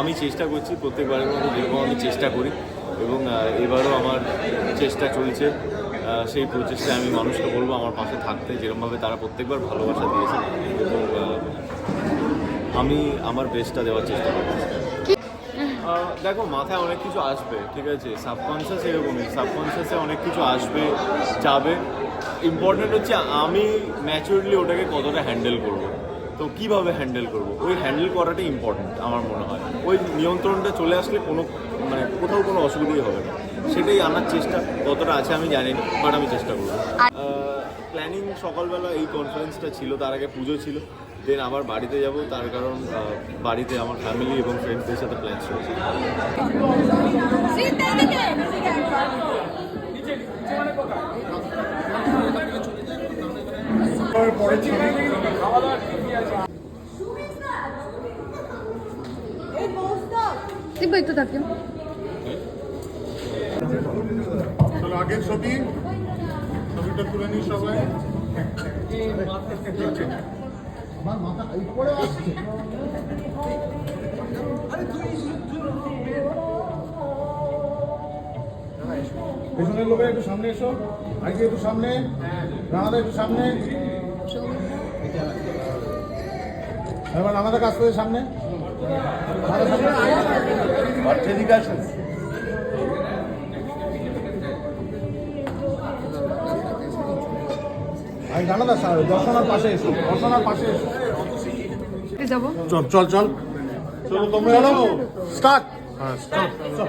আমি চেষ্টা করছি প্রত্যেকবারের মতো যেরকম আমি চেষ্টা করি এবং এবারও আমার চেষ্টা চলছে সেই প্রচেষ্টায় আমি মানুষকে বলব আমার পাশে থাকতে যেরকমভাবে তারা প্রত্যেকবার ভালোবাসা দিয়েছে এবং আমি আমার বেস্টটা দেওয়ার চেষ্টা করছি। দেখো মাথায় অনেক কিছু আসবে ঠিক আছে? সাবকনসিয়াস এরকমই সাবকনসিয়াসে অনেক কিছু আসবে যাবে। ইম্পর্টেন্ট হচ্ছে আমি ন্যাচুরালি ওটাকে কতটা হ্যান্ডেল করব। তো কীভাবে হ্যান্ডেল করব? ওই হ্যান্ডেল করাটাই ইম্পর্টেন্ট আমার মনে হয়। ওই নিয়ন্ত্রণটা চলে আসলে কোনো মানে কোথাও কোনো অসুবিধাই হবে না। সেটাই আনার চেষ্টা কতটা আছে আমি জানি না বাট আমি চেষ্টা করব। প্ল্যানিং সকালবেলা এই কনফারেন্সটা ছিল তার আগে পুজো ছিল। দেন আবার বাড়িতে যাব তার কারণ বাড়িতে আমার ফ্যামিলি এবং ফ্রেন্ডসদের সাথে প্ল্যান চলছে। দিব্য একটু থাকি চলো আগের ছবি। ছবিটা তুলে নিই সবাই। মাথা পেছনের লোকের একটু সামনে এসো। আগে একটু সামনে। রানাদা একটু সামনে। এবার আমাদের কাছ থেকে সামনে। এদিকে আসুন দর্শনার পাশে এসো দর্শনার পাশে এসো। চল চল চল। চলো তোমরা চলো। স্টার্ট হ্যাঁ চল।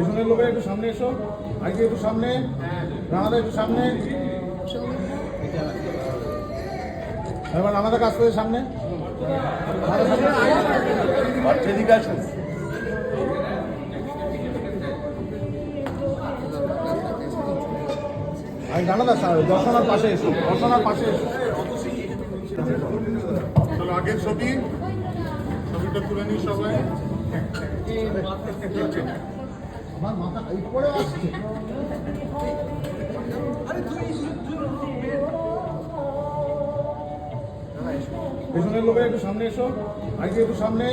পেছনের লোকের একটু সামনে এসো আগে একটু সামনে, রানাদা একটু সামনে। এবার আমাদের কাছ করে সামনে। আসুন আর রানাদার সামনে দর্শনার পাশে এসো, দর্শনার পাশে এসো। আগের ছবি। ছবিটা তুলে নিই সবাই। আমার মাথা এই পড়ে আসছে পেছনের লোকের একটু সামনে এসো আগে একটু সামনে।